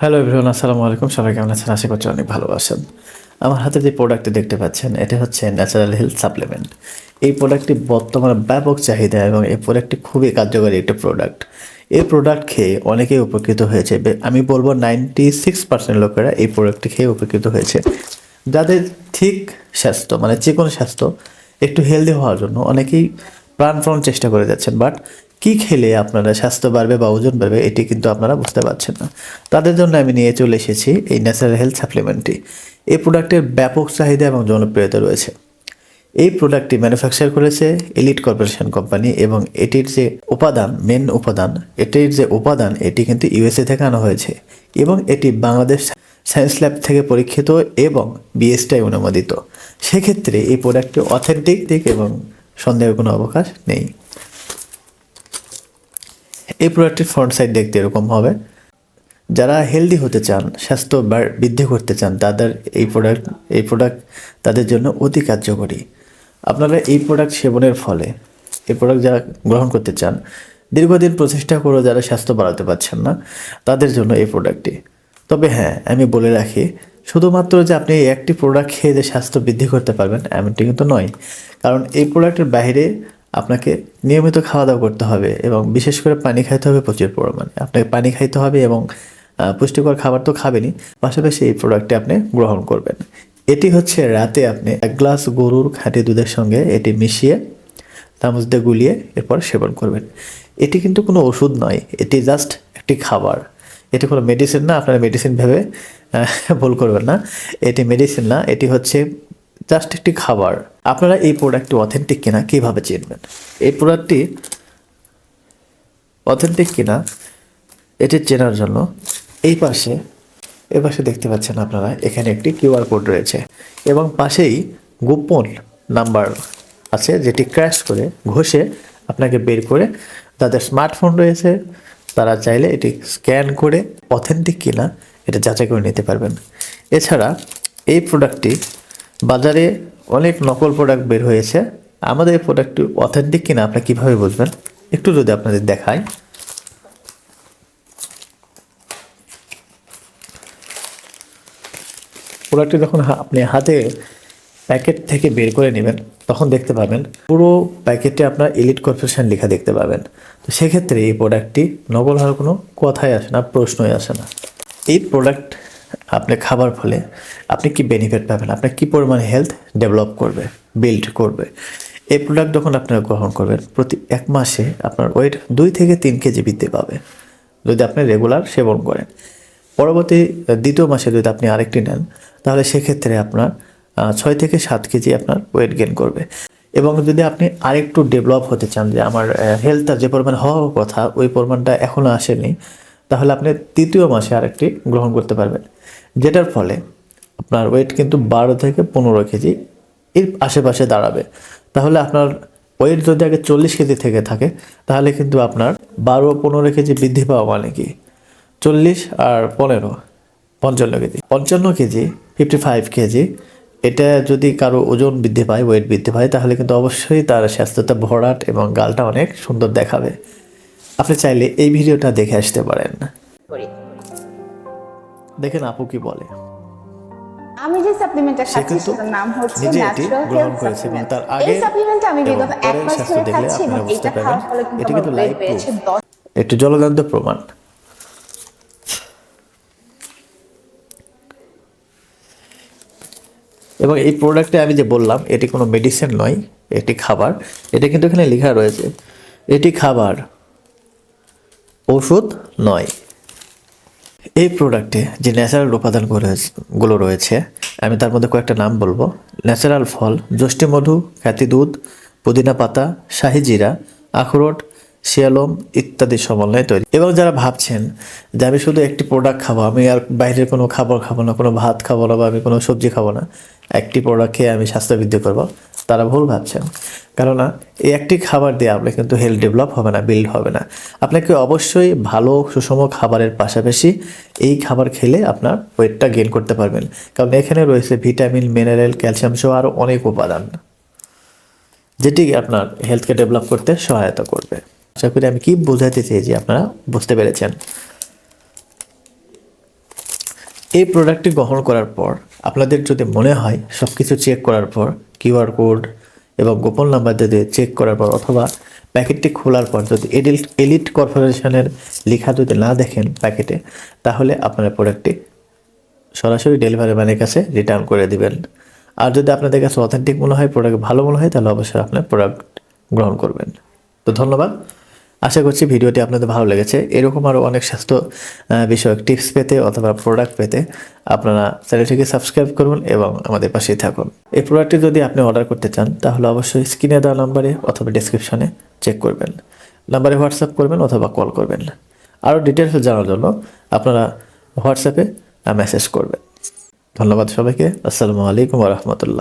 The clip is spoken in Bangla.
হ্যালো এভরিওয়ান আসসালামু আলাইকুম। সবাই কেমন আছেন? আশা করছি অনেক ভালো আছেন। আমার হাতে যে প্রোডাক্টটি দেখতে পাচ্ছেন, এটা হচ্ছে ন্যাচারাল হেলথ সাপ্লিমেন্ট এই প্রোডাক্টটি বর্তমানে ব্যাপক চাহিদা এবং এই প্রোডাক্টটি খুবই কার্যকরী একটি প্রোডাক্ট এই প্রোডাক্ট খেয়ে অনেকেই উপকৃত হয়েছে। আমি বলব নাইনটি সিক্স পার্সেন্ট লোকেরা এই প্রোডাক্টটি খেয়ে উপকৃত হয়েছে। যাদের ঠিক স্বাস্থ্য মানে যে কোনো স্বাস্থ্য একটু হেলদি হওয়ার জন্য অনেকেই প্রাণপণ চেষ্টা করে যাচ্ছেন। বাট কি খেলে আপনারা স্বাস্থ্য বাড়বে বা ওজন বাড়বে, এটি কিন্তু আপনারা বুঝতে পারছেন না। তাদের জন্য আমি নিয়ে চলে এসেছি এই ন্যাচারাল হেলথ সাপ্লিমেন্টটি। এই প্রোডাক্টের ব্যাপক চাহিদা এবং জনপ্রিয়তা রয়েছে। এই প্রোডাক্টটি ম্যানুফ্যাকচার করেছে এলিট কর্পোরেশন কোম্পানি এবং এটির যে উপাদান, মেন উপাদান, এটির যে উপাদান, এটি কিন্তু ইউএসএ থেকে আনা হয়েছে এবং এটি বাংলাদেশ সায়েন্স ল্যাব থেকে পরীক্ষিত এবং বিএসটাই অনুমোদিত। সেক্ষেত্রে এই প্রোডাক্টটি অথেন্টিক দিক এবং সন্দেহের কোনো অবকাশ নেই। এই প্রোডাক্টের ফ্রন্ট সাইড দেখতে এরকম হবে। যারা হেলদি হতে চান, স্বাস্থ্য বৃদ্ধি করতে চান, তাদের এই প্রোডাক্ট এই প্রোডাক্ট তাদের জন্য অতি কার্যকরী। আপনারা এই প্রোডাক্ট সেবনের ফলে, এই প্রোডাক্ট যারা গ্রহণ করতে চান, দীর্ঘদিন প্রচেষ্টা করেও যারা স্বাস্থ্য বাড়াতে পারছেন না, তাদের জন্য এই প্রোডাক্টটি তবে হ্যাঁ আমি বলে রাখি, শুধুমাত্র যে আপনি একটি প্রোডাক্ট খেয়ে যে স্বাস্থ্য বৃদ্ধি করতে পারবেন, এমনটি কিন্তু নয়। কারণ এই প্রোডাক্টের বাইরে আপনাকে নিয়মিত খাওয়া দাওয়া করতে হবে এবং বিশেষ করে পানি খাইতে হবে প্রচুর পরিমাণে। আপনাকে পানি খাইতে হবে এবং পুষ্টিকর খাবার তো খাবেনই। পাশাপাশি এই প্রোডাক্টটি আপনি গ্রহণ করবেন। এটি হচ্ছে রাতে আপনি এক গ্লাস গরুর খাঁটি দুধের সঙ্গে এটি মিশিয়ে চামচ দিয়ে গুলিয়ে এরপর সেবন করবেন। এটি কিন্তু কোনো ওষুধ নয়, এটি জাস্ট একটি খাবার। এটি কোনো মেডিসিন না, আপনারা মেডিসিন ভেবে ভুল করবেন না। এটি মেডিসিন না, এটি হচ্ছে জাস্ট একটি খাবার। আপনারা এই প্রোডাক্টটি অথেন্টিক কিনা, কীভাবে চিনবেন? এই প্রোডাক্টটি অথেন্টিক কিনা, এটি চেনার জন্য এই পাশে এ পাশে দেখতে পাচ্ছেন আপনারা, এখানে একটি কিউআর কোড রয়েছে এবং পাশেই গোপন নাম্বার আছে যেটি ক্র্যাশ করে, ঘষে আপনাকে বের করে তাদের স্মার্টফোন রয়েছে, তারা চাইলে এটি স্ক্যান করে অথেন্টিক কিনা, এটা যাচাই করে নিতে পারবেন। এছাড়া এই প্রোডাক্টটি বাজারে অনেক নকল প্রোডাক্ট বের হয়েছে। আমাদের এই প্রোডাক্টটি অথেন্টিক কিনা আপনি কীভাবে বুঝবেন? একটু যদি আপনাদের দেখায় প্রোডাক্টটি যখন আপনি হাতে প্যাকেট থেকে বের করে নেবেন, তখন দেখতে পাবেন পুরো প্যাকেটে আপনার এলিট কর্পোরেশন লেখা দেখতে পাবেন। তো সেক্ষেত্রে এই প্রোডাক্টটি নকল হওয়ার কোনো কথাই আসে না, প্রশ্নই আসে না। এই প্রোডাক্ট আপনি খাবার ফলে আপনি কি বেনিফিট পাবেন? আপনার কি পরিমাণ হেলথ ডেভেলপ করবে বিল্ড করবে? এই প্রোডাক্ট যখন আপনারা গ্রহণ করবেন, প্রতি এক মাসে আপনার ওয়েট দুই থেকে তিন কেজি বৃদ্ধি পাবে, যদি আপনি রেগুলার সেবন করেন। পরবর্তী দ্বিতীয় মাসে যদি আপনি আরেকটি নেন, তাহলে সেক্ষেত্রে আপনার ছয় থেকে সাত কেজি আপনার ওয়েট গেন করবে। এবং যদি আপনি আরেকটু ডেভেলপ হতে চান, যে আমার হেলথটা যে পরিমাণ হওয়ার কথা, ওই পরিমাণটা এখনও আসেনি, তাহলে আপনি তৃতীয় মাসে আরেকটি গ্রহণ করতে পারবেন। যেটার ফলে আপনার ওয়েট কিন্তু বারো থেকে পনেরো কেজি এর আশেপাশে দাঁড়াবে। তাহলে আপনার ওয়েট যদি আগে চল্লিশ কেজি থেকে থাকে, তাহলে কিন্তু আপনার বারো, পনেরো কেজি বৃদ্ধি পাওয়া মানে কি? চল্লিশ আর পনেরো, পঞ্চান্ন কেজি। পঞ্চান্ন কেজি ফিফটি ফাইভ কেজি, এটা যদি কারও ওজন বৃদ্ধি পায় ওয়েট বৃদ্ধি পায়, তাহলে কিন্তু অবশ্যই তার স্বাস্থ্যতা ভরাট এবং গালটা অনেক সুন্দর দেখাবে। আপনি চাইলে এই ভিডিওটা দেখে আসতে পারেন। দেখেন আপু কি বলে। আমি যে সাপ্লিমেন্টটা খাচ্ছি সেটার নাম হচ্ছে ন্যাচারাল গ্রহণ হেলথ করেছে এবং তার এই আগে সাপ্লিমেন্ট আমি বিগত এক মাস ধরে খাচ্ছি এবং এটা খাওয়ার ফলে কিন্তু আমার বেড়েছে দশ একটু জলদান্ত প্রমাণ। এবং এই প্রোডাক্টে আমি যে বললাম এটি কোনো মেডিসিন নয় এটি খাবার। এটা কিন্তু এখানে লেখা রয়েছে এটি খাবার ওষুধ নয়। এই প্রোডাক্টে যে ন্যাচারাল উপাদানগুলো রয়েছে- আমি তার মধ্যে কয়েকটা নাম বলব। ন্যাচারাল ফল মধু খ্যাতি দুধ, পুদিনা পাতা, শাহি জিরা, আখরোট, শিয়ালম ইত্যাদি সমন্বয়ে তৈরি। এবং যারা ভাবছেন যে আমি শুধু একটি প্রোডাক্ট খাব, আমি আর বাইরের কোনো খাবার খাব না, কোনো ভাত খাব না বা আমি কোনো সবজি খাব না, একটি প্রোডাক্ট খেয়ে আমি স্বাস্থ্য বৃদ্ধি করব তারা ভুল ভাবছেন। কেননা, এই একটি খাবার দিয়ে আপনি কিন্তু হেলথ ডেভেলপ হবে না বিল্ড হবে না। আপনাকে অবশ্যই ভালো, সুষম খাবারের পাশাপাশি এই খাবার খেলে আপনার ওয়েটটা গেইন করতে পারবেন। কারণ এখানে রয়েছে ভিটামিন মিনারেল ক্যালসিয়াম সহ আরও অনেক উপাদান, যেটি আপনার হেলথকে ডেভেলপ করতে সহায়তা করবে। আশা করি আমি কি বোঝাতে চেয়েছি আপনারা বুঝতে পেরেছেন। এই প্রোডাক্টটি গ্রহণ করার পর, আপনাদের যদি মনে হয় সব কিছু চেক করার পর কিউআর কোড এবং গোপন নাম্বার দিয়ে চেক করার পর অথবা প্যাকেটটি খোলার পর যদি এডিল এলিট কর্পোরেশনের লেখা যদি না দেখেন প্যাকেটে, তাহলে আপনার প্রোডাক্টটি সরাসরি ডেলিভারি ম্যানের কাছে রিটার্ন করে দিবেন। আর যদি আপনাদের কাছে অথেন্টিক মনে হয় প্রোডাক্ট ভালো মনে হয়, তাহলে অবশ্যই আপনার প্রোডাক্ট গ্রহণ করবেন। তো ধন্যবাদ। আশা করছি ভিডিওটি আপনাদের ভালো লেগেছে। এরকম আরও অনেক স্বাস্থ্য বিষয়ক টিপস পেতে অথবা প্রোডাক্ট পেতে আপনারা চ্যানেলটিকে সাবস্ক্রাইব করুন এবং আমাদের পাশেই থাকুন। এই প্রোডাক্টটি যদি আপনি অর্ডার করতে চান, তাহলে অবশ্যই স্ক্রিনে দেওয়া নাম্বারে অথবা ডিসক্রিপশনে চেক করবেন। নাম্বারে হোয়াটসঅ্যাপ করবেন অথবা কল করবেন। আরও ডিটেলস জানার জন্য আপনারা হোয়াটসঅ্যাপে মেসেজ করবেন। ধন্যবাদ সবাইকে। আসসালামু আলাইকুম রহমতুল্লাহ।